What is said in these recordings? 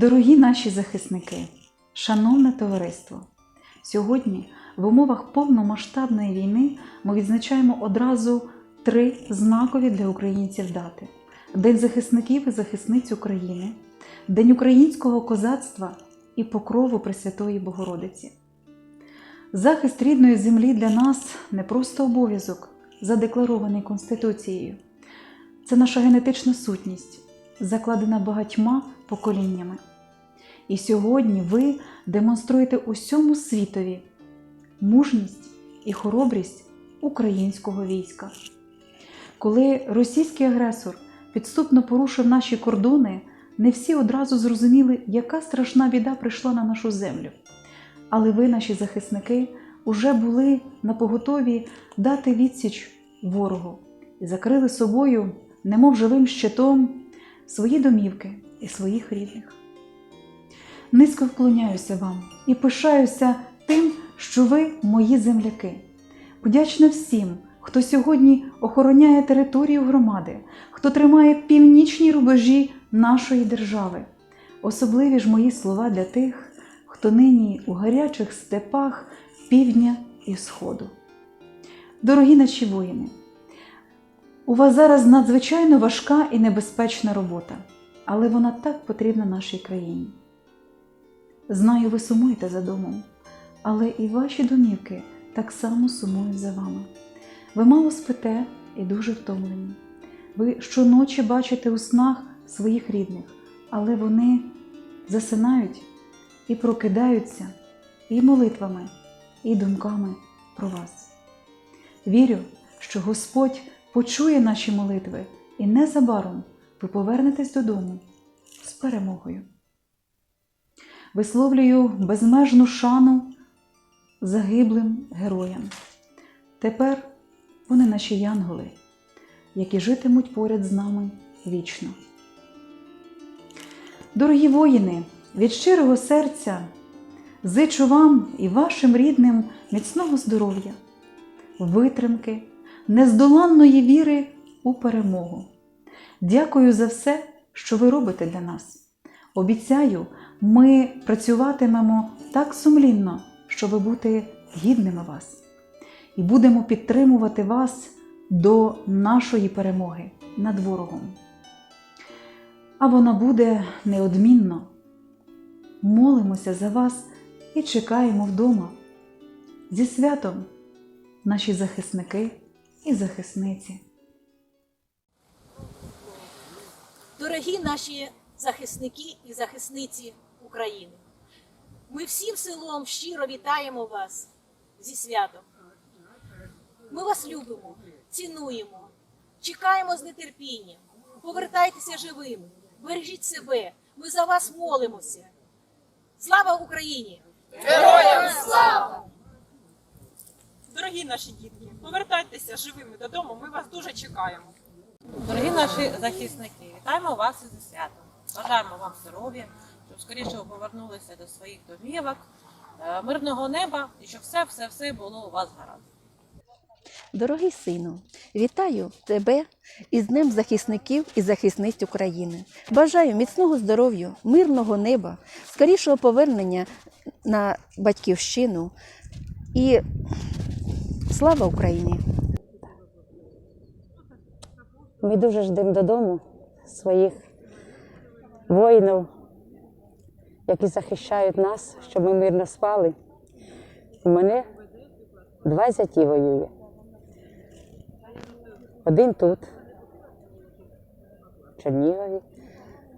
Дорогі наші захисники, шановне товариство, сьогодні в умовах повномасштабної війни ми відзначаємо одразу три знакові для українців дати: День захисників і захисниць України, День українського козацтва і покрову Пресвятої Богородиці. Захист рідної землі для нас не просто обов'язок, задекларований Конституцією. Це наша генетична сутність, закладена багатьма поколіннями. І сьогодні ви демонструєте усьому світові мужність і хоробрість українського війська. Коли російський агресор підступно порушив наші кордони, не всі одразу зрозуміли, яка страшна біда прийшла на нашу землю. Але ви, наші захисники, уже були на поготові дати відсіч ворогу і закрили собою, немов живим щитом, свої домівки і своїх рідних. Низько вклоняюся вам і пишаюся тим, що ви мої земляки. Вдячна всім, хто сьогодні охороняє територію громади, хто тримає північні рубежі нашої держави. Особливі ж мої слова для тих, хто нині у гарячих степах півдня і сходу. Дорогі наші воїни, у вас зараз надзвичайно важка і небезпечна робота, але вона так потрібна нашій країні. Знаю, ви сумуєте за домом, але і ваші домівки так само сумують за вами. Ви мало спите і дуже втомлені. Ви щоночі бачите у снах своїх рідних, але вони засинають і прокидаються і молитвами, і думками про вас. Вірю, що Господь почує наші молитви, і незабаром ви повернетесь додому з перемогою. Висловлюю безмежну шану загиблим героям. Тепер вони наші янголи, які житимуть поряд з нами вічно. Дорогі воїни, від щирого серця зичу вам і вашим рідним міцного здоров'я, витримки, нездоланної віри у перемогу. Дякую за все, що ви робите для нас. Обіцяю, ми працюватимемо так сумлінно, щоб бути гідними вас, і будемо підтримувати вас до нашої перемоги над ворогом. А вона буде неодмінно. Молимося за вас і чекаємо вдома. Зі святом, наші захисники і захисниці. Дорогі наші захисники і захисниці України, ми всім селом щиро вітаємо вас зі святом. Ми вас любимо, цінуємо, чекаємо з нетерпінням. Повертайтеся живими, бережіть себе. Ми за вас молимося. Слава Україні! Героям слава! Дорогі наші дітки, повертайтеся живими додому. Ми вас дуже чекаємо. Дорогі наші захисники, вітаємо вас із святом. Бажаємо вам здоров'я, щоб скоріше ви повернулися до своїх домівок, е, мирного неба і щоб все, все, все було у вас гаразд. Дорогий сину, вітаю тебе із Днем захисників і захисниць України. Бажаю міцного здоров'я, мирного неба, скорішого повернення на батьківщину і слава Україні! Ми дуже ждемо додому своїх воїнів, які захищають нас, щоб ми мирно спали. У мене два зяті воює. Один тут, в Чернігові,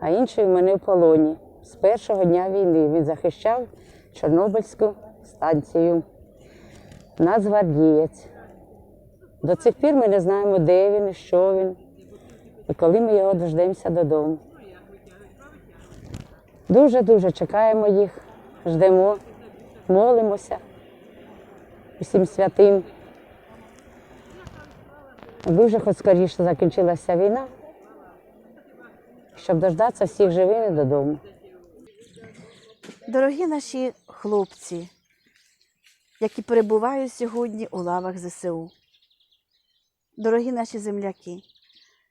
а інший у мене в полоні. З першого дня війни він захищав Чорнобильську станцію. Нацгвардієць. До цих пір ми не знаємо, де він і що він, і коли ми його дождемося додому. Дуже-дуже чекаємо їх, ждемо, молимося усім святим. Аби вже хоч скоріше закінчилася війна, щоб дождатися всіх живими додому. Дорогі наші хлопці, які перебувають сьогодні у лавах ЗСУ. Дорогі наші земляки,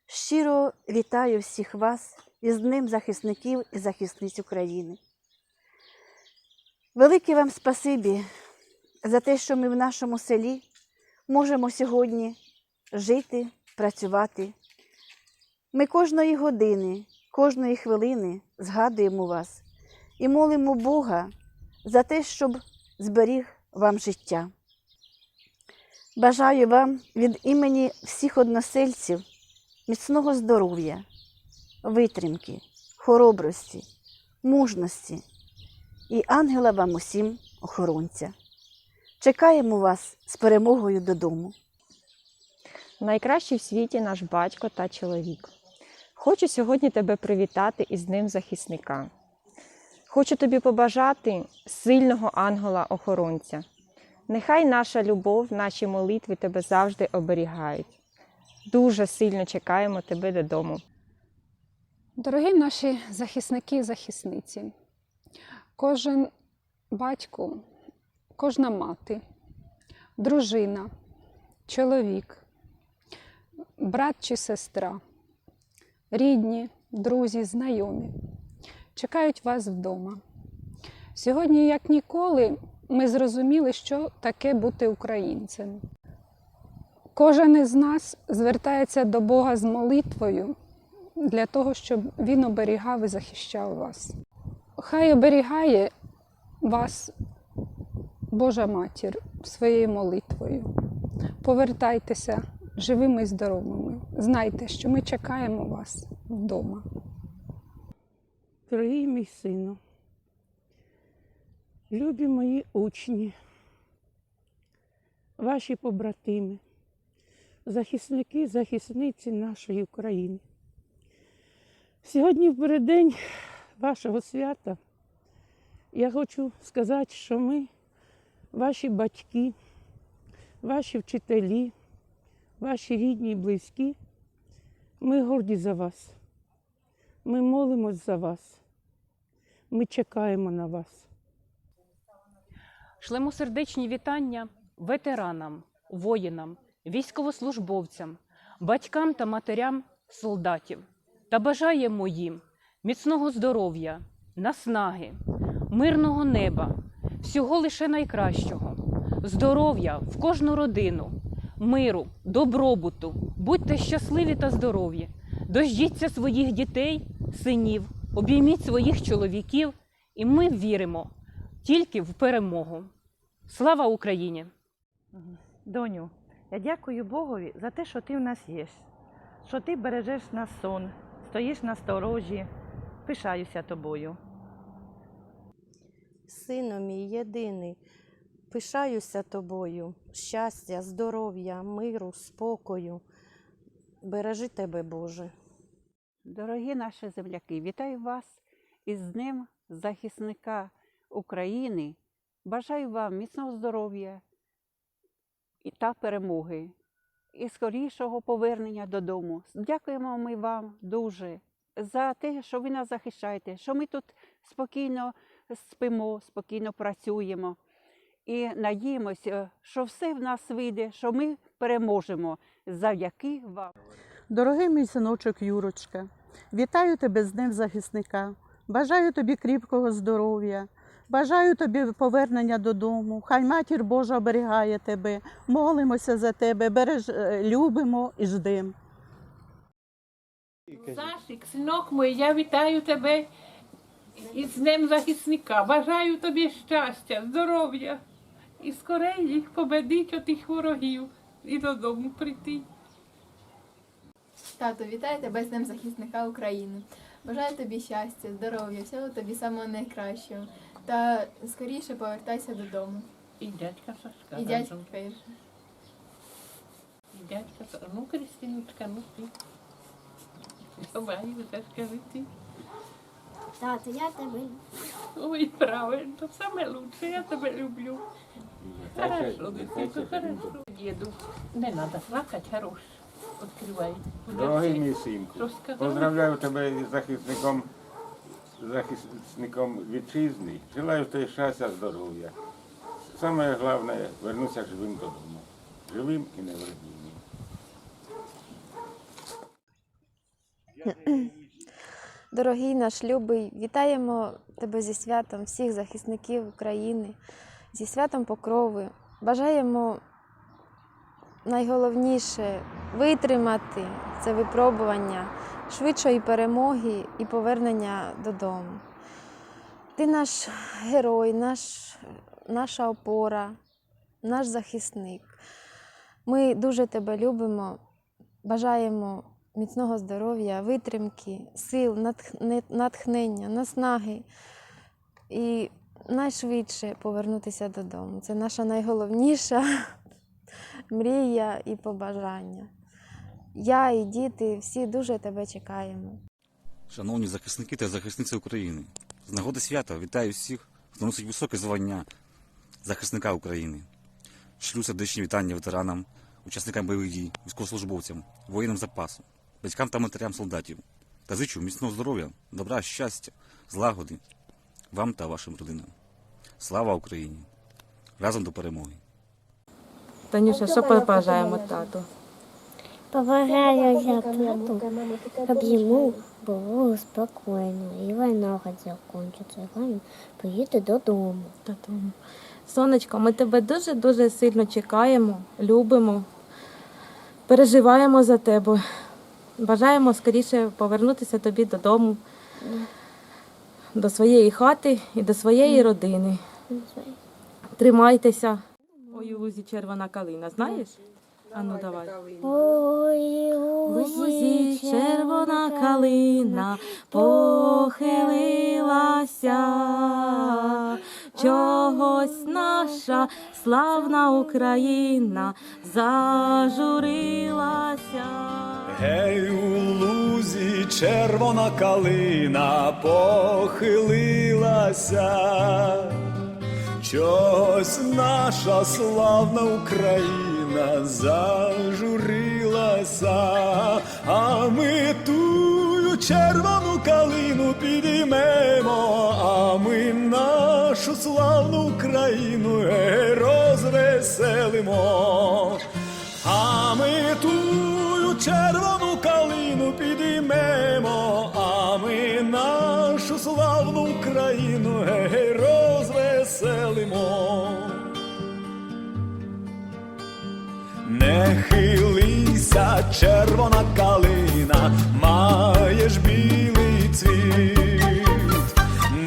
щиро вітаю всіх вас із Днем захисників і захисниць України. Велике вам спасибі за те, що ми в нашому селі можемо сьогодні жити, працювати. Ми кожної години, кожної хвилини згадуємо вас і молимо Бога за те, щоб зберіг вам життя. Бажаю вам від імені всіх односельців міцного здоров'я, витримки, хоробрості, мужності і ангела вам усім охоронця. Чекаємо вас з перемогою додому. Найкращий в світі наш батько та чоловік. Хочу сьогодні тебе привітати із Днем захисника. Хочу тобі побажати сильного ангела-охоронця. Нехай наша любов, наші молитви тебе завжди оберігають. Дуже сильно чекаємо тебе додому. Дорогі наші захисники і захисниці, кожен батько, кожна мати, дружина, чоловік, брат чи сестра, рідні, друзі, знайомі чекають вас вдома. Сьогодні, як ніколи, ми зрозуміли, що таке бути українцем. Кожен із нас звертається до Бога з молитвою для того, щоб Він оберігав і захищав вас. Хай оберігає вас Божа Матір своєю молитвою. Повертайтеся живими і здоровими. Знайте, що ми чекаємо вас вдома. Дорогий мій сину, любі мої учні, ваші побратими, захисники, захисниці нашої України. Сьогодні в переддень вашого свята я хочу сказати, що ми, ваші батьки, ваші вчителі, ваші рідні і близькі, ми горді за вас. Ми молимось за вас. Ми чекаємо на вас. Шлемо сердечні вітання ветеранам, воїнам, військовослужбовцям, батькам та матерям солдатів та бажаємо їм міцного здоров'я, наснаги, мирного неба, всього лише найкращого, здоров'я в кожну родину, миру, добробуту, будьте щасливі та здорові, дождіться своїх дітей, синів, обійміть своїх чоловіків, і ми віримо тільки в перемогу. Слава Україні! Доню, я дякую Богові за те, що ти в нас є, що ти бережеш нас сон, стоїш на сторожі. Пишаюся тобою. Сину мій єдиний, пишаюся тобою, щастя, здоров'я, миру, спокою. Бережи тебе, Боже. Дорогі наші земляки, вітаю вас із Днем захисника України. Бажаю вам міцного здоров'я та перемоги, і скорішого повернення додому. Дякуємо ми вам дуже за те, що ви нас захищаєте, що ми тут спокійно спимо, спокійно працюємо і надіємося, що все в нас вийде, що ми переможемо завдяки вам. Дорогий мій синочок Юрочка, вітаю тебе з Днем захисника. Бажаю тобі кріпкого здоров'я. Бажаю тобі повернення додому. Хай матір Божа оберігає тебе. Молимося за тебе, береж, е, любимо і ждемо. Сашик, синок мій, я вітаю тебе із Днем захисника. Бажаю тобі щастя, здоров'я і скорей їх победить отих ворогів і додому прийти. Тато, вітаю тебе з Днем захисника України. Бажаю тобі щастя, здоров'я, всього тобі самого найкращого. Та скоріше повертайся додому. І дядька Сашка. І дядька теж. І дядька Сашка. Ну, Кристиночка, ну ти. Давай, вже скажи ти. Тато, я тебе. Ой, правильно, то саме лучше, я тебе люблю. Хорошо, дитинко, хорошо. Діду, не треба плакати, хорош. Відкривай. Дорогий мій синку, Що сказав? поздравляю тебе із захисником, захисником вітчизни. Желаю тобі щастя, здоров'я, саме головне вернутися живим додому. Живим і невредимим. Дорогий наш любий, вітаємо тебе зі святом всіх захисників України, зі святом Покрови. Бажаємо найголовніше витримати це випробування, швидшої перемоги і повернення додому. Ти наш герой, наш, наша опора, наш захисник. Ми дуже тебе любимо, бажаємо міцного здоров'я, витримки, сил, натхнення, наснаги і найшвидше повернутися додому. Це наша найголовніша мрія і побажання. Я і діти всі дуже тебе чекаємо. Шановні захисники та захисниці України, з нагоди свята вітаю всіх, хто носить високе звання захисника України. Шлю сердечні вітання ветеранам, учасникам бойових дій, військовослужбовцям, воїнам запасу, батькам та матерям солдатів. Та зичу міцного здоров'я, добра, щастя, злагоди вам та вашим родинам. Слава Україні! Разом до перемоги! Танюша, що побажаємо тату? Побажаю я тату, щоб йому було спокійно, і війна хоч закінчиться, і він поїде додому. Додому. Сонечко, ми тебе дуже-дуже сильно чекаємо, любимо, переживаємо за тебе. Бажаємо скоріше повернутися тобі додому, до своєї хати і до своєї родини. Тримайтеся. Ой, у лузі червона калина, знаєш? А ну давай. Ой, Лузі червона калина похилилася, чогось наша славна Україна зажурилася. Гей, у лузі червона калина похилилася, чогось наша славна Україна зажурилася, а ми тую червону калину підіймемо, а ми нашу славну Україну розвеселимо. А ми тую червону калину підіймемо, а ми нашу славну Україну розвеселимо. хилися, червона калина, маєш білий цвіт,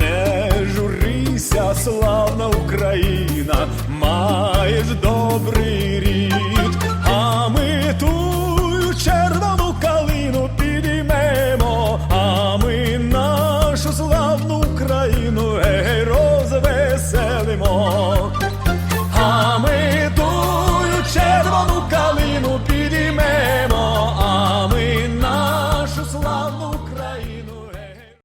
не журися, славна Україна, маєш добрий.